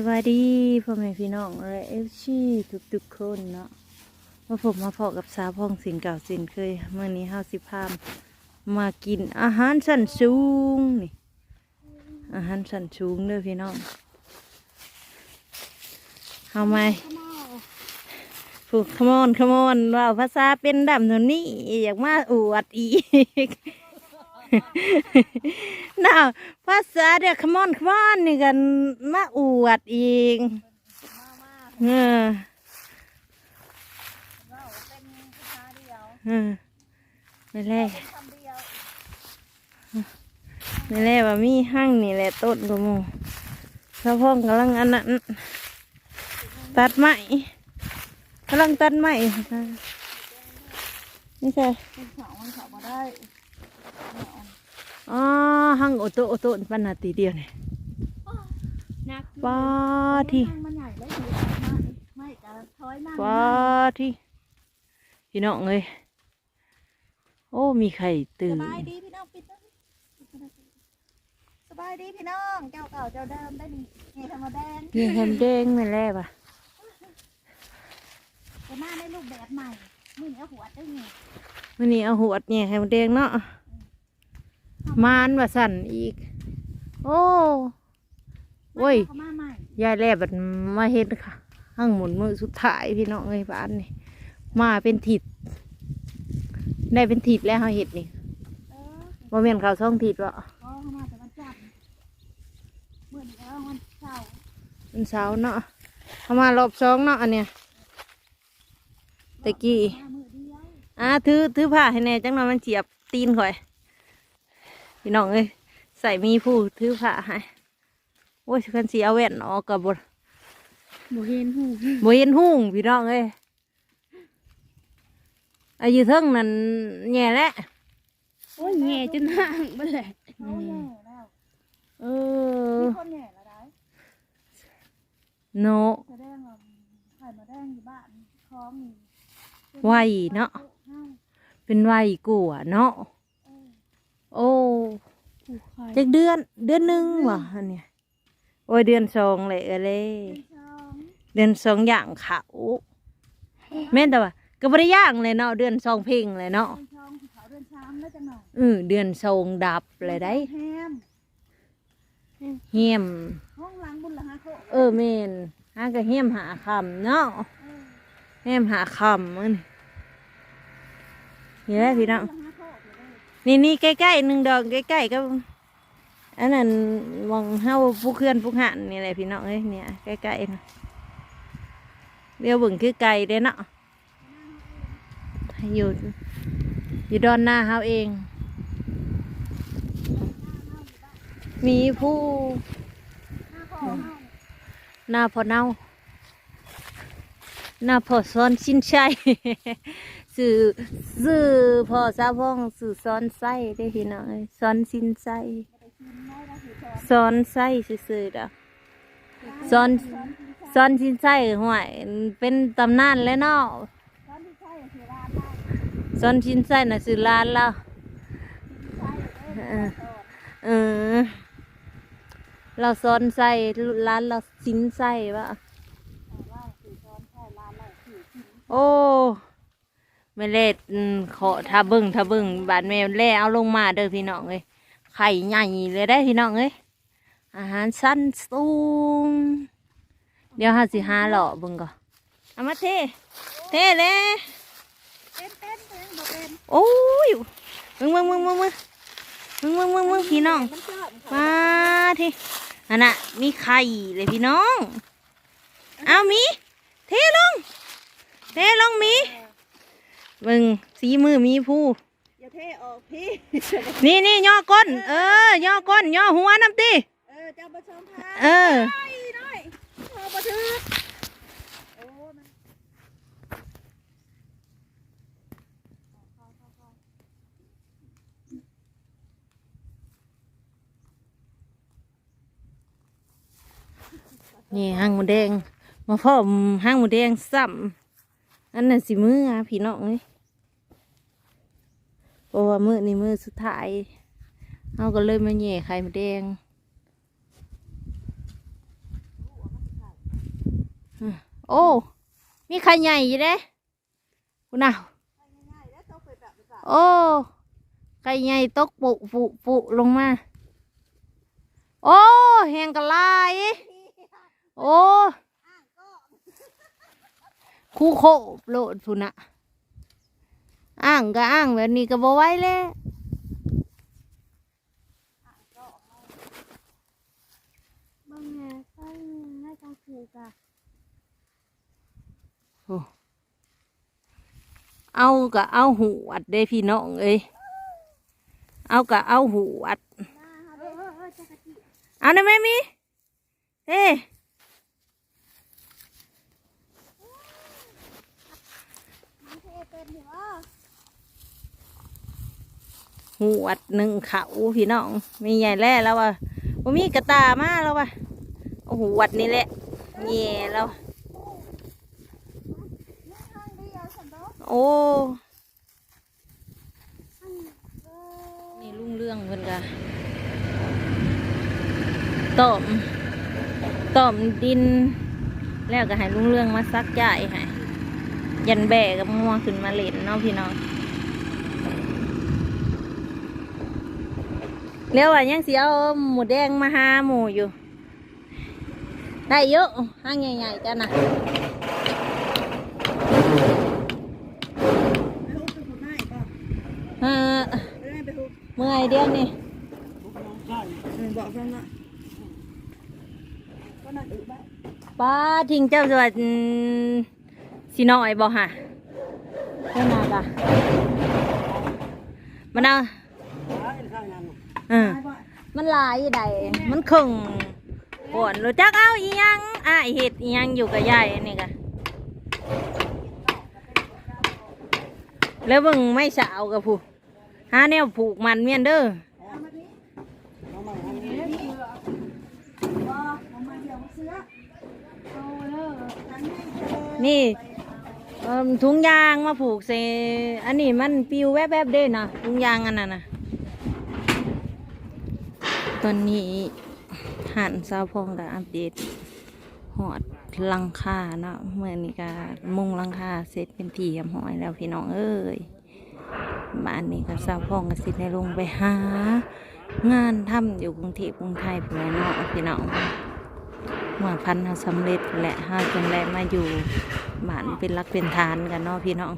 สวัสดีพ่อแม่พี่น้องและเอฟซีทุกๆคนเนาะมาผมมาพอกับสาวพองสินเก่าสินเคยเมื่อนี้ห้าสิบพามมากินอาหารสันสูงนี่อาหารสันสูงเด้อพี่น้องเอาไหมผูกขมอนขมอนว่าภาษาเป็นดำเท่านี้อยากมาอวดอีก น่าภาษาเด็กขมอนขมอนนี่กันมาอวดอีกเออเออไม่แล่ไม่แล่ว่ามีห้างนี่แหละต้นกระมูสะพ่องกำลังอันนั้นตัดไม้กำลังตัดไม้นี่ใช่ อ๋อหังโอโตโอโตนปันนาตีเดียวเนี่ยนักป้าที่มันใหญ่เลยไม่จะถอยนั่งป้าที่พี่น้องเลยโอ้ มีไข่ตื่สนบายดีพี่น้องปิดนะสบายดีพี่น้องเจ้าเก่าเจ้าเดิมได้ดีนี่ธรรมแดงมีแฮมเด้งไม่แล่ปะจะมาในรูปแบบใหม่มึงเอาหัวได้ไงวันนี้เอาหัวดเนี่ยแฮมเด้งเนาะ มานว่าสั่นอีก โอ้โอ้ยเขามาใหม่ยายแล่บัดมาเห็นค่ะห้างหมุนมือสุดท้ายพี่น้องเลยบ้านนี่มาเป็นถิดได้เป็นถิดแล้วเขาเห็ดนี่เออบ่เมียนเขาวช่องถิดวะก็เข้ามาแต่วันจันทร์เมื่อนี้แล้ววันเสาร์เป็นเสาร์เนาะเขามารอบสองเนาะอันเนี้ยตะกี้มามือเดียวอ่าถือถือผ้าให้แน่จังหน่อยมันเจียบตีนข่อย พี่น้องเอ้ยใส่มีผู้ถือผ้าให้โอ้ยคันสีเอาแว่นออกกับบหมูเห็นหูบ่เห็นหุ่งพี่น้องเอ้ยอายุเทิงนั่นแง่แล้วโอ้ยแง่จนห่างไปเลยเขาแง่แล้วเออมีคนแง่แล้วได้โนแสดงว่าไข่มาแดงอยู่บ้านคล้องนี่ไวเนาะเป็นไวกลัวเนาะ โอ้จักเดือน เดือนหนึ่งวะอันเนี้ยโอ้ยเดือนสองเลยเออเลย เดือนสองอย่างเขาแม่นแต่ว่าก็บริย่างเลยเนาะเดือนสองเพลงเลยเนาะเดือนช่องสีขาวเดือนช้ำแล้วจังหน่อยเออเดือนสองดับเลยได้แฮมเฮียมห้องล้างบุญละฮะโคเออเมนหาก็เฮียมหาคำเนาะเฮียมหาคำมันนี่แหละพี่น้อง นี่นี่ใกล้ๆหนึ่งดอกใกล้ๆก็อันนั้นมองเฮาผู้เคลื่อนผู้หันนี่แหละพี่น้องเอ้ยเนี่ยใกล้ๆนะเรียวบิ่งคือไก่เด้เนาะอยู่อยู่ดอนหน้าเฮาเอง มีผู้หน้าพอเน่าหน้าพอซ้อนชินชัย สื่อสื่อพอซาพองสื่อซ้อนไส้ได้อพี่น้องซ้อนชินไส้ซ้อนไส้ซื่อๆดอกซ้อนซ้อนชินไส้ห่วยเป็นตำนานแล้วเนาะตอนชิ้นได้ซ้อนชินไส้น่ะซื้อร้านแล้วเออเออเราซ้อนไส้ร้านเราชินไส้วะโอ้ ไม่เล็ดขอถ้าบึ้งถ้าบึ้งบาดแมวแล่เอาลงมาเด้อพี่น้องเอ้ยไข่ใหญ่เลยได้พี่น้องเอ้ยอาหารสั้นสูงเดี๋ยวหาสิหาหล่อบิ่งก่อนเอามาเทเทเลยเป็นเป็นเป็นโอ้ยมึงมึงมึงมึงมึงมึงมึงมึงมึงพี่น้องมันเชื่อมเขามาทีอันน่ะมีไข่เลยพี่น้อง เอามีเทลง เทลงมี มึงสีมือมีผู้อย่าเทออกพี่ นี่นี่ย่อก้น เออย่อก้นย่อหัวน้ำตีเออเจ้าประชมพาเออไอ้น้อยพอประทึกโอ้มันนี่ห้างหมูแดง มาพ่อมห้างหมูแดงซ้ำอันนั้นสิมืออะพี่น้องเลย เพราะว่ามือนี่มือสุดท้ายเอาก็เลยมาแย่ไข่หมูแดงอืมโอ้มีไข่ใหญ่อยู่เด้คุณน่ะง่ายๆแล้วต้องไปแบบแบบโอ้ไข่ใหญ่ตกปุปุปุลงมา โอ้แหงกะลายโอ้คู่โคบโลดพุ่นน่ะ อ้างก็อ้างแบบนี้ก็บ่ไหว้แล้วบางแง่ก็น่าจะผูกอะโอ้เอาก็เอาหูอัดเด้พี่น้องเอ้ยเอาก็เอาหูอัด เออเออเออจักรจีเอาได้ไหมมีเอ้ มันเทเป็นหัว หูอัดหนึ่งเขาพี่น้องมีใหญ่แล่แล้วว่ะบ่มีกระตามาแล้วว่ะเอาหูอัดนี่แหละแง่แล้วนี่ข้ยวฉันต้องโอ้อันเออนี่ลุงเรื่องเพิ่อนกะต้มต้มดิน แล้วก็ให้ลุงเรื่องมาซักใจ่ายให้ยันแบกกับงัวขึ้นมาเล่นเนาะพี่น้อง เรียวว่ายังเสิเอาหมูแดงมาหาหมูอยู่ ได้เยอะห้างใหญ่ๆกันนะเมื่อยเดียวนี่บอกฉันละป้าทิ้งเจ้าสวดสิน้อยบ่ฮะเท่านาจ้ะมันเอา เออได้ป่ะมันหลายใดมันครึ่งปวดรู้จักเอาอีหยังอะเห็ดอีหยังอยู่กับยายอันนี้กะแล้วเบิ่งไม่สาวกับผู้หาแนวผูกมันเมียนเด้อเอามาดิเอามาดิว่าเอามาเดี๋ยวมาเสื้อเอาเลยฉันให้เธอนี่เอิ่มถุงยางมาผูกใส่อันนี้มันปิวแวบๆเด้นะถุงยางอันนั้นนะ ตอนนี้หันซาวพองกับอัปเดตหอดลังคาเนาะเมื่อนี้ก็มุงลังคาเสร็จเป็นทีเรียมหอยแล้วพี่น้องเอ้ยบ้านนี้ก็ซาวพองก็สิได้ลงไปหา งานทำอยู่กรุงเทพกรุงไทยเพื่อนเนาะพี่น้องเมื่อพันเราสำเร็จและห้าจนแลมาอยู่บ้านเป็นรักเป็นฐานกันเนาะพี่น้อง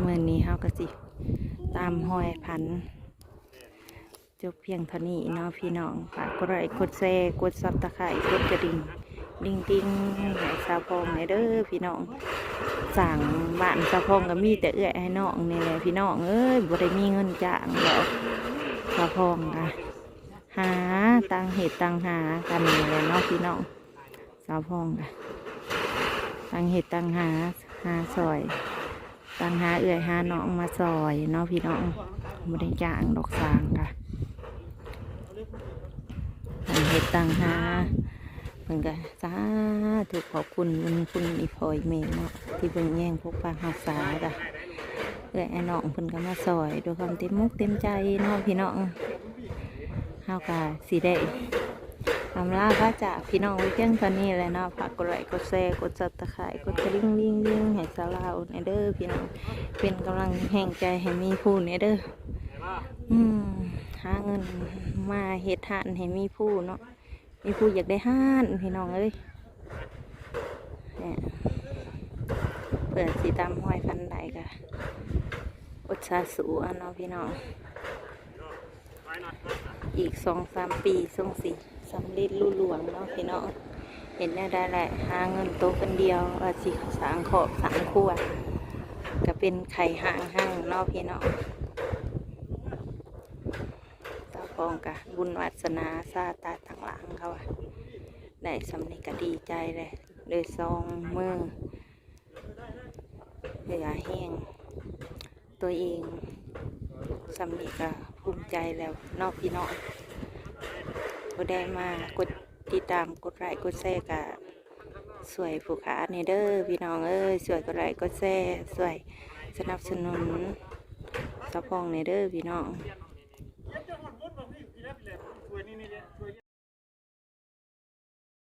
เมื่อนี้เฮาก็สิตามหอยพัน จบเพียงเท่านี้เนาะพี่น้องฝากกดไลค์กดแชร์กดซับตะไคร้กดกระดิ่งดิ่งดิ่งให้สาวพองให้เด้อพี่น้องสั่งบ้านสาวพองก็มีแต่เอื้อยให้น้องนี่แหละพี่น้องเอ้ยบ่ได้มีเงินจ้างหรอกสาวพองค่ะหาตังเหตุตังหากันนี่แหละเนาะพี่น้องสาวพองค่ะตังเหตุตังหาหาซอยตังหาเอื่อยหาน้องมาซอยเนาะพี่น้องไม่ได้จ้างดอกสางค่ะ ตังเหตุตังหาเพิ่นก็สาถูกขอบคุณบุญคุณอีพอยเมเนาะที่เพิ่นแย่งพวกปาหักษาค่ะเอื่อไอ้น้องเพิ่นก็มาซอยด้วยความเต็มมุกเต็มใจเนาะพี่น้องเฮากาสีได้ทำลาพระจากพี่น้องไว้เพียงเท่านี้แหละเนาะฝากกดไลค์กดแชร์กดซับตะไคร้กดกระดิ่งดิ่งดิ่งให้สาวลาวในเด้อพี่น้องเป็นกำลังแห่งใจให้มีผู้ในเด้ออืม หาเงินมาเฮ็ดทานให้มีผู้เนาะมีผู้อยากได้ห้านพี่น้องเอ้ยเนี่ยเปิดสีตามห้อยพันใดกะอดชาสูอันเนาะพี่น้องอีกสองสามปีส่งสิสำเร็จรุ่หลวงเนาะพี่น้องเห็นได้ได้แหละหาเงินโตคนเดียวว่าสิสางขอบสางขวดก็เป็นไข่ห่างห่างเนาะพี่น้อง ตาพองกะบุญวัสนาซาตาต่างหลังเขาอะได้สำเร็จก็ดีใจเลยเลยซองมือเหลือแห้งตัวเองสำนีก็ภูมิใจแล้วนอกพี่น้องก็ได้มากดติดตามกดไลค์กดแชร์กับสวยผู้ขาเนเด้อพี่น้องเอ้ยสวยกดไลค์กดแชร์สวยสนับสนุนสะพองเนเด้อพี่น้อง